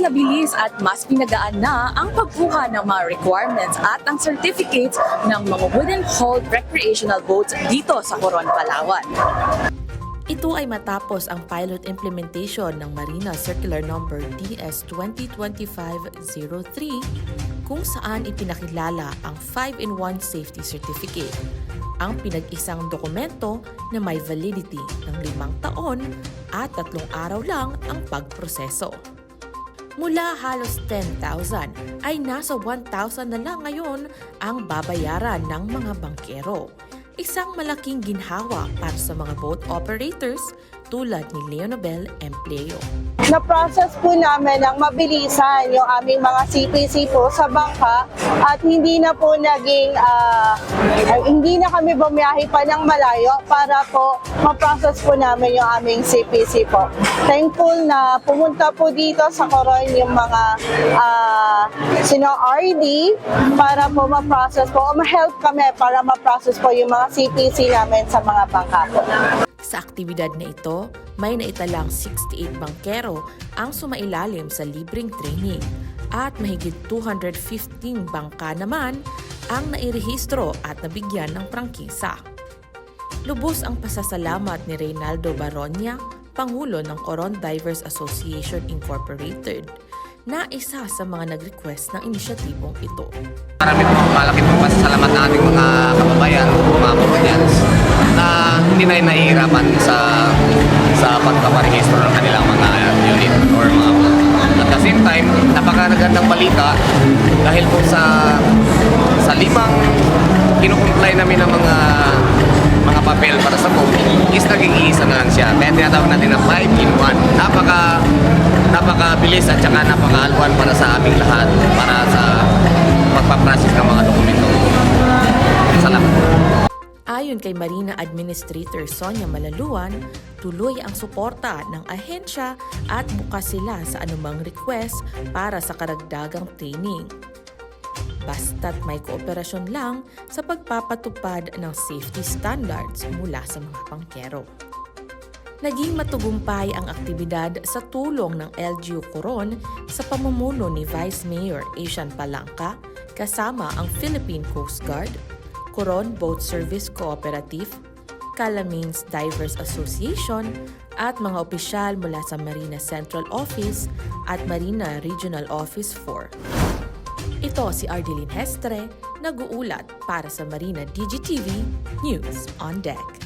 nabilis at mas pinagaan na ang pagkuha ng mga requirements at ang certificates ng mga wooden-hauled recreational boats dito sa Coron, Palawan. Ito ay matapos ang pilot implementation ng Marina Circular Number DS 2025-03 kung saan ipinakilala ang 5-in-1 Safety Certificate, ang pinag-isang dokumento na may validity ng limang taon at tatlong araw lang ang pagproseso. Mula halos 10,000 ay nasa 1,000 na lang ngayon ang babayaran ng mga bangkero. Isang malaking ginhawa para sa mga boat operators tulad ni Leonabel Empleo. na-process po namin ng mabilisan yung aming mga CPC po sa bangka at hindi na po naging, ah, hindi na kami bumiyahe pa ng malayo para po ma-process po namin yung aming CPC po. Thankful na pumunta po dito sa Coron yung mga ah, sino RD para po ma-process po o ma-help kami para ma-process po yung mga CPC namin sa mga bangka po. Sa aktibidad na ito, may naitalang 68 bangkero ang sumailalim sa libreng training at mahigit 215 bangka naman ang nairehistro at nabigyan ng prangkisa. Lubos ang pasasalamat ni Reynaldo Baronia, Pangulo ng Coron Divers Association Incorporated, na isa sa mga nag-request ng inisyatibong ito. Marami po malaki po pasasalamat ng ating mga kababayan, mga Coronians, na hindi na nahihirapan sa sa pagpaparehistro ng kanilang mga unit or mga At the same time, napakagandang balita dahil po sa sa limang kinukumply namin ng mga mga papel para sa boat is naging iisa na lang siya. Kaya tinatawag natin na 5 in 1. Napaka napakabilis at saka napakaalwan para sa aming lahat para sa pagpaprocess Ayon kay Marina Administrator Sonia Malaluan, tuloy ang suporta ng ahensya at bukas sila sa anumang request para sa karagdagang training. Basta't may kooperasyon lang sa pagpapatupad ng safety standards mula sa mga pangkero. Naging matugumpay ang aktibidad sa tulong ng LGU Coron sa pamumuno ni Vice Mayor Asian Palangka kasama ang Philippine Coast Guard, Coron Boat Service Cooperative, Calamines Divers Association at mga opisyal mula sa Marina Central Office at Marina Regional Office 4. Ito si Ardeline Hestre, nag-uulat para sa Marina DGTV News on Deck.